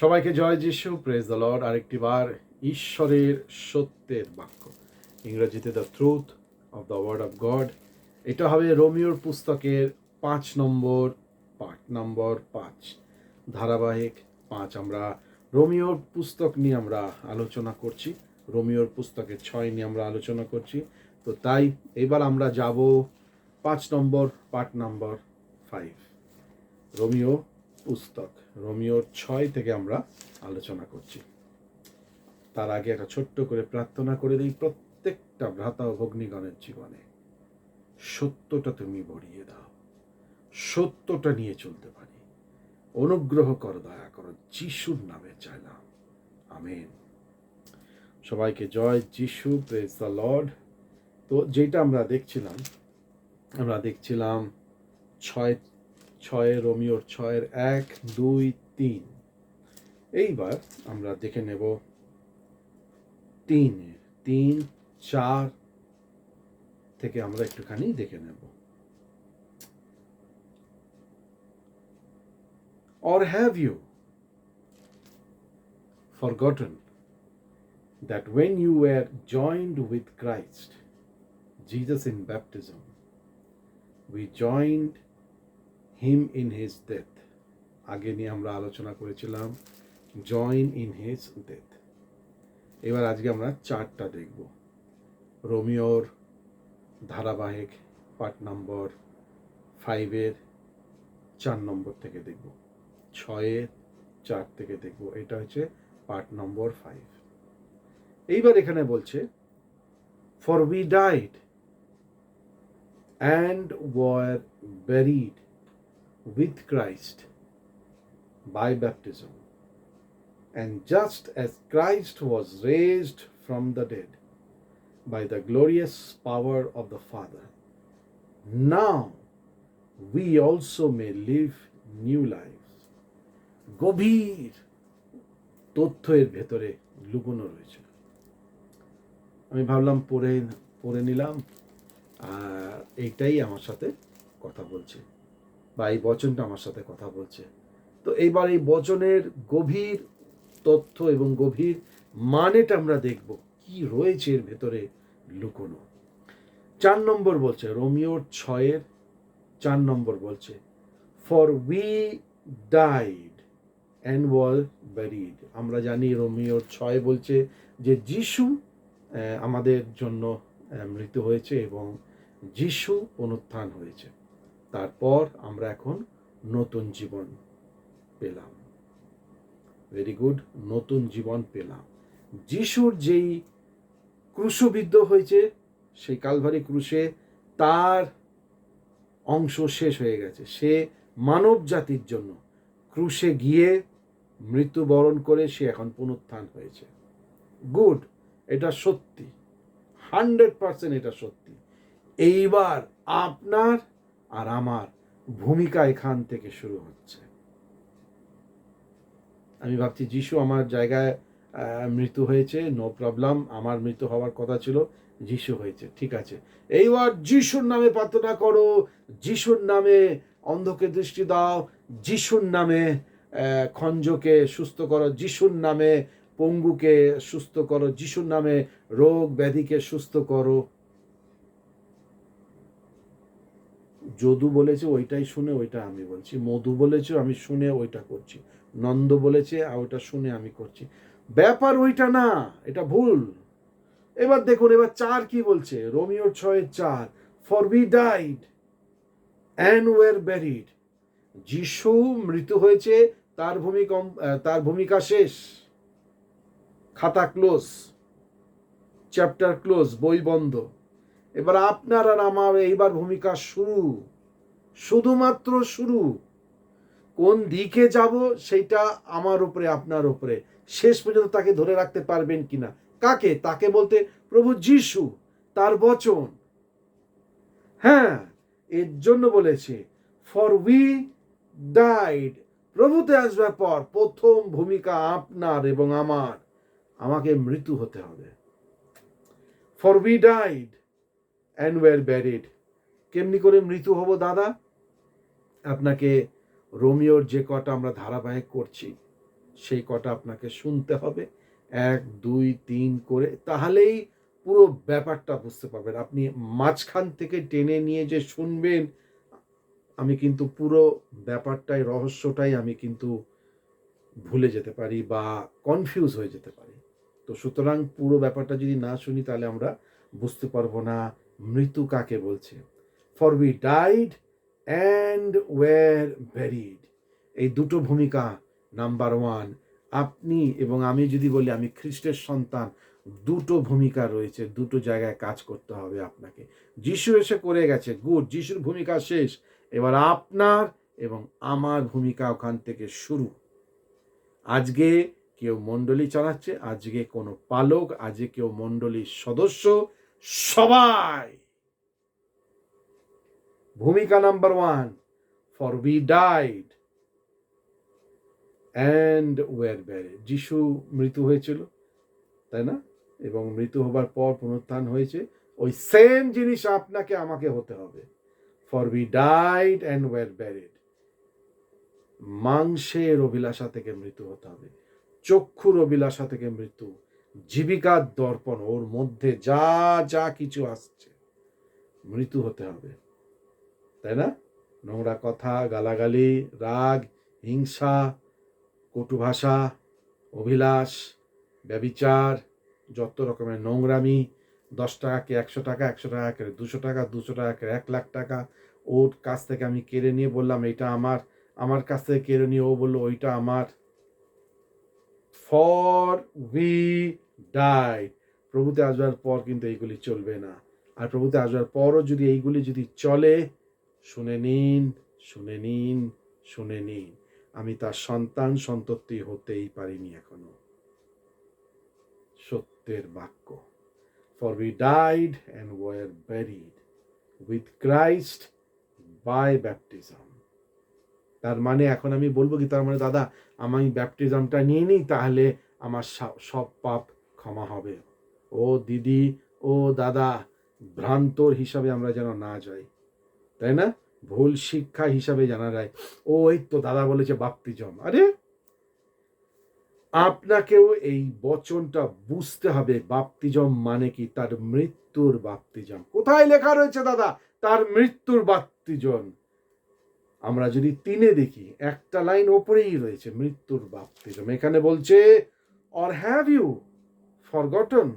সবাইকে জয় যিশু praise the Lord আরেকটি বার ঈশ্বরের সত্যের বাক্য। ইংরেজিতে the truth of the word of God এটা হবে রোমিওর পুস্তকের পাঁচ নম্বর পাঠ, নম্বর পাঁচ। ধারাবাহিক পাঁচ আমরা রোমিওর পুস্তক নিয়ে আমরা আলোচনা করছি। রোমিওর পুস্তকের ছয় নিয়ে আমরা আলোচনা করছি। তো তাই এবার আমরা যাব পাঁচ নম্বর পাঠ নম্বর ফাইভ রোমিও পুস্তক। রোমিওর ছয় থেকে আমরা আলোচনা করছি। তার আগে একটা ছোট্ট করে প্রার্থনা করে দিই প্রত্যেকটা ভ্রাতা ও ভগ্নিগণের জীবনে। সত্যটা তুমি বড়িয়ে দাও। সত্যটা নিয়ে চলতে পারি। অনুগ্রহ করো, দয়া করো, যিশুর নামে চাইলাম। আমেন। সবাইকে জয় যিশু প্রেজ দ্য লর্ড তো যেটা আমরা দেখছিলাম আমরা দেখছিলাম ছয় ছয় রোমিওর ছয়ের এক দুই তিন এইবার আমরা দেখে নেব তিন তিন চার থেকে আমরা একটুখানি দেখে নেব Or have you forgotten that when you were joined with Christ, Jesus in baptism, we joined him in his death আগে নিয়ে আমরা আলোচনা করেছিলাম জয়েন ইন হিজ ডেথ এবার আজকে আমরা চারটা দেখব। রোমিওর ধারাবাহিক পার্ট নম্বর ফাইভের চার নম্বর থেকে দেখব। ছয়ের চার থেকে দেখব। এটা হচ্ছে পার্ট নম্বর ফাইভ এইবার এখানে বলছে for we died and were buried with Christ by baptism. And just as Christ was raised from the dead by the glorious power of the Father, now we also may live new lives. গভীর তথ্য এর ভেতরে লুকোনো রয়েছে আমি ভাবলাম পড়ে পড়ে নিলাম আর এইটাই আমার সাথে কথা বলছে বা এই বচনটা আমার সাথে কথা বলছে। তো এইবার এই বচনের গভীর তথ্য এবং গভীর মানেটা আমরা দেখব কি রয়েছে এর ভেতরে লুকোনো। চার নম্বর বলছে, রোমিওর ছয়ের চার নম্বর বলছে for we died and were buried আমরা জানি রোমিওর ছয় বলছে যে যিশু আমাদের জন্য মৃত্যু হয়েছে এবং যিশু পুনরুত্থান হয়েছে। তারপর আমরা এখন নতুন জীবন পেলাম। ভেরি গুড নতুন জীবন পেলাম। যিশুর যেই ক্রুশবিদ্ধ হয়েছে, সেই কালভারি ক্রুশে তার অংশ শেষ হয়ে গেছে। সে মানব জাতির জন্য ক্রুশে গিয়ে মৃত্যুবরণ করে সে এখন পুনরুত্থান হয়েছে। গুড এটা সত্যি। হান্ড্রেড পার্সেন্ট এটা সত্যি। এইবার আপনার আর আমার ভূমিকা এখান থেকে শুরু হচ্ছে। আমি ভাবছি যিশু আমার জায়গায় মৃত্যু হয়েছে নো প্রবলেম আমার মৃত্যু হওয়ার কথা ছিল, যিশু হয়েছে, ঠিক আছে। এইবার যিশুর নামে প্রার্থনা করো, যিশুর নামে অন্ধকে দৃষ্টি দাও, যিশুর নামে খঞ্জকে সুস্থ করো, যিশুর নামে পঙ্গুকে সুস্থ করো, যিশুর নামে রোগ ব্যাধিকে সুস্থ করো। যদু বলেছে, ওইটাই শুনে ওইটা আমি বলছি। মধু বলেছে, আমি শুনে ওইটা করছি। নন্দ বলেছে, আর ওইটা শুনে আমি করছি। ব্যাপার ওইটা না, এটা ভুল। এবার দেখুন, এবার চার কি বলছে? রোমিওর ছয়ের চার for be died and were buried Jishu মৃত্যু হয়েছে, তার ভূমিকা তার ভূমিকা শেষ। খাতা ক্লোজ, চ্যাপ্টার ক্লোজ, বই বন্ধ। এবার আপনার আর আমার এইবার ভূমিকা শুরু, শুধুমাত্র শুরু। কোন দিকে যাব সেটা আমার উপরে, আপনার উপরে। শেষ পর্যন্ত তাকে ধরে রাখতে পারবেন কিনা? কাকে? তাকে বলতে প্রভু যিশু, তার বচন। হ্যাঁ এর জন্য বলেছে ফর উই ডাইড প্রভুতে আসবার পর প্রথম ভূমিকা আপনার এবং আমার। আমাকে মৃত্যু হতে হবে। For we died and were buried কেমনি করে মৃত্যু হব দাদা? আপনাকে রোমিওর যে কটা আমরা ধারাবাহিক করছি, সেই কটা আপনাকে শুনতে হবে। এক, দুই, তিন করে, তাহলেই পুরো ব্যাপারটা বুঝতে পারবেন। আপনি মাঝখান থেকে টেনে নিয়ে যে শুনবেন, আমি কিন্তু পুরো ব্যাপারটাই, রহস্যটাই আমি কিন্তু ভুলে যেতে পারি বা কনফিউজ হয়ে যেতে পারি। তো সুতরাং পুরো ব্যাপারটা যদি না শুনি, তাহলে আমরা বুঝতে পারব না মৃত্যু কাকে বলছে? For we died and were buried এই দুটো ভূমিকা নাম্বার ওয়ান আপনি এবং আমি যদি বলি আমি খ্রিস্টের সন্তান, দুটো ভূমিকা রয়েছে, দুটো জায়গায় কাজ করতে হবে আপনাকে। যিশু এসে করে গেছে গুড যিশুর ভূমিকা শেষ। এবার আপনার এবং আমার ভূমিকা ওখান থেকে শুরু। আজকে কেউ মণ্ডলী চালাচ্ছে, আজকে কোনো পালক, আজকে কেউ মণ্ডলীর সদস্য সবাই। ভূমিকা number one for we died and were buried Jishu মৃত্যু হয়েছিল, তাই না? এবং মৃত্যু হবার পর পুনরুত্থান হয়েছে। ওই সেম জিনিস আপনাকে আমাকে হতে হবে। For we died and were buried মাংসের অভিলাষা থেকে মৃত্যু হতে হবে। চক্ষুর অভিলাষা থেকে মৃত্যু জীবিকার দর্পণ, ওর মধ্যে যা যা কিছু আসছে, মৃত্যু হতে হবে। তাই না? নোংরা কথা, গালাগালি, রাগ, হিংসা, কটু ভাষা, অভিলাষ, ব্যবিচার, যত রকমের নোংরামি, দশ টাকাকে একশো টাকা একশো টাকা করে দুশো টাকা দুশো টাকা করে এক লাখ টাকা, ওর কাছ থেকে আমি কেড়ে নিয়ে বললাম এটা আমার আমার কাছ থেকে কেড়ে নিয়ে ও বলল, ওইটা আমার। ফর উই ডাই প্রভুতে আসবার পর কিন্তু এইগুলি চলবে না। আর প্রভুতে আসবার পরও যদি এইগুলি যদি চলে, শুনে নিন শুনে নিন শুনে নিন। আমি তার সন্তান সন্ততি হতেই পারিনি এখনও। সত্যের বাক্য। For we died and were buried with Christ by baptism তার মানে এখন আমি বলব কি, তার মানে দাদা, আমি ব্যাপটিজমটা নিয়ে নিই, তাহলে আমার সব পাপ ক্ষমা হবে। ও দিদি, ও দাদা, ভ্রান্তর হিসাবে আমরা যেন না যাই। তাই না? ভুল শিক্ষা হিসাবে জানা যায়। ও এই তো দাদা বলেছে বাপ্তিজম। আরে! আপনাকেও এই বচনটা বুঝতে হবে। বাপ্তিজম মানে কি? তার মৃত্যুর বাপ্তিজম। কোথায় লেখা রয়েছে দাদা? তার মৃত্যুর বাপ্তিজন আমরা যদি তিনে দেখি, একটা লাইন ওপরেই রয়েছে, মৃত্যুর বাপ্তিজম। এখানে বলছে or have you forgotten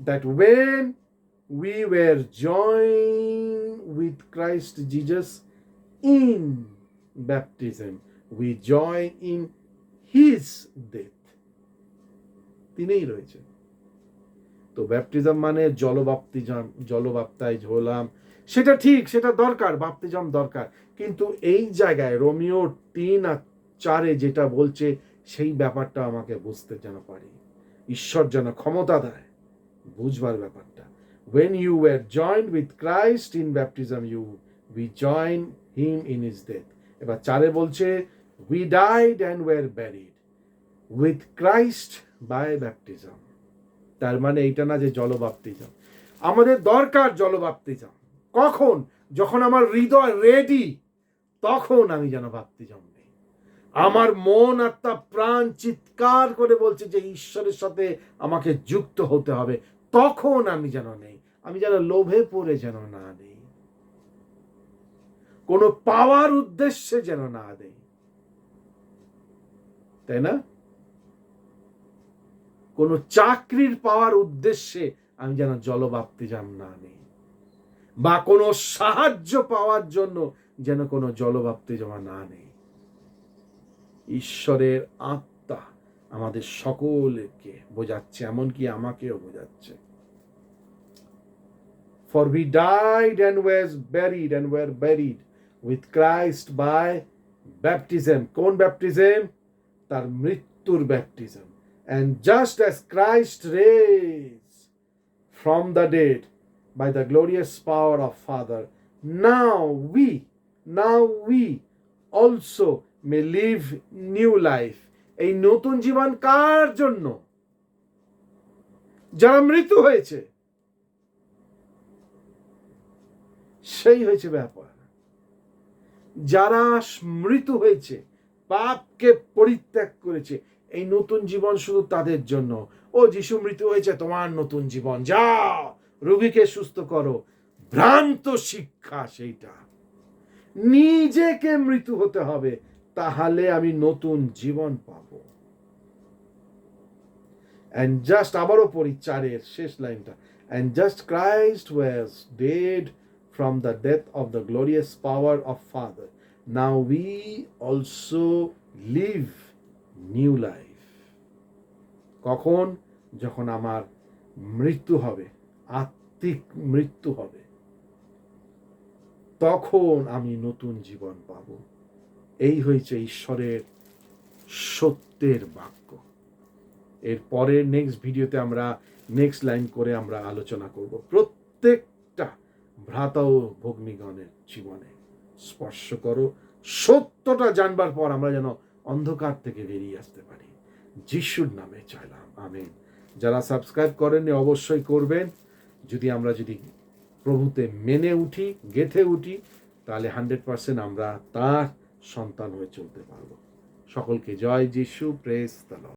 that when we were joined with Christ Jesus in baptism. We join in his death. তিনিই রয়েছে তো ব্যাপটিজম মানে জলবাপ্তিজম জলবাপ্তাইজ হলাম সেটা ঠিক, সেটা দরকার, বাপ্তিজম দরকার কিন্তু এই জায়গায় রোমিও তিন আর চারে যেটা বলছে, সেই ব্যাপারটা আমাকে বুঝতে যেন পারি ঈশ্বর যেন ক্ষমতা দেয়। বুঝবার ব্যাপারটা। When you were join with Christ in baptism you we join him in is death এবার চারে বলছে we died and were buried with Christ by baptism তার মানে এইটা না যে জল জলবাপ্তিজম। আমাদের দরকার জল জলবাপ্তিজম। কখন? যখন আমার হৃদয় রেডি তখন আমি যেন ভাবতে জন্ম আমার মন আত্মা প্রাণ চিৎকার করে বলছে যে ঈশ্বরের সাথে আমাকে যুক্ত হতে হবে। তখন আমি যেন নেই। আমি যেন লোভে পড়ে যেন না নেই। কোনো পাওয়ার উদ্দেশ্যে যেন না দেই তাই না? কোনো চাকরির পাওয়ার উদ্দেশ্যে আমি যেন জলবাপ্তি যান না নেই। বা কোনো সাহায্য পাওয়ার জন্য যেন কোনো জলবাপ্তি জমা না নেই। ঈশ্বরের আত্মা আমাদের সকলকে বোঝাচ্ছে এমনকি আমাকেও বোঝাচ্ছে For we died and was buried and were buried with Christ by baptism. কোন baptism? তার মৃত্যুর baptism. And just as Christ raised from the dead by the glorious power of Father, now we, now we also may live new life. এই নতুন জীবন কার জন্য? যারা মৃত্যু হয়েছে, সেই হয়েছে ব্যাপার। যারা মৃত্যু হয়েছে, পাপকে পরিত্যাগ করেছে, এই নতুন জীবন শুধু তাদের জন্য। ও, যিশু মৃত্যু হয়েছে, তোমার নতুন জীবন যাও, রোগীকে সুস্থ করো। ভ্রান্ত শিক্ষা সেইটা। নিজেকে মৃত্যু হতে হবে। তাহলে আমি নতুন জীবন পাবো। অ্যান্ড জাস্ট আবারও পড়ি চারের শেষ লাইনটা। And just Christ was dead from the death of the glorious power of father now we also live new life কখন? যখন আমার মৃত্যু হবে, আত্মিক মৃত্যু হবে। তখন আমি নতুন জীবন পাব। এই হয়েছে ঈশ্বরের সত্যের বাক্য। এর পরের নেক্সট ভিডিওতে আমরা নেক্সট লাইন করে আমরা আলোচনা করব। প্রত্যেকটা ভ্রাতা ও ভগ্নীগণের জীবনে স্পর্শ করো। সত্যটা জানবার পর আমরা যেন অন্ধকার থেকে বেরিয়ে আসতে পারি। যিশুর নামে চাইলাম। আমেন। যারা সাবস্ক্রাইব করেননি, অবশ্যই করবেন। যদি আমরা যদি প্রভুতে মেনে উঠি, গেথে উঠি, তাহলে হান্ড্রেড পার্সেন্ট আমরা তার সন্তান হয়ে চলতে পারব সকলকে জয় যিশু প্রেস তালা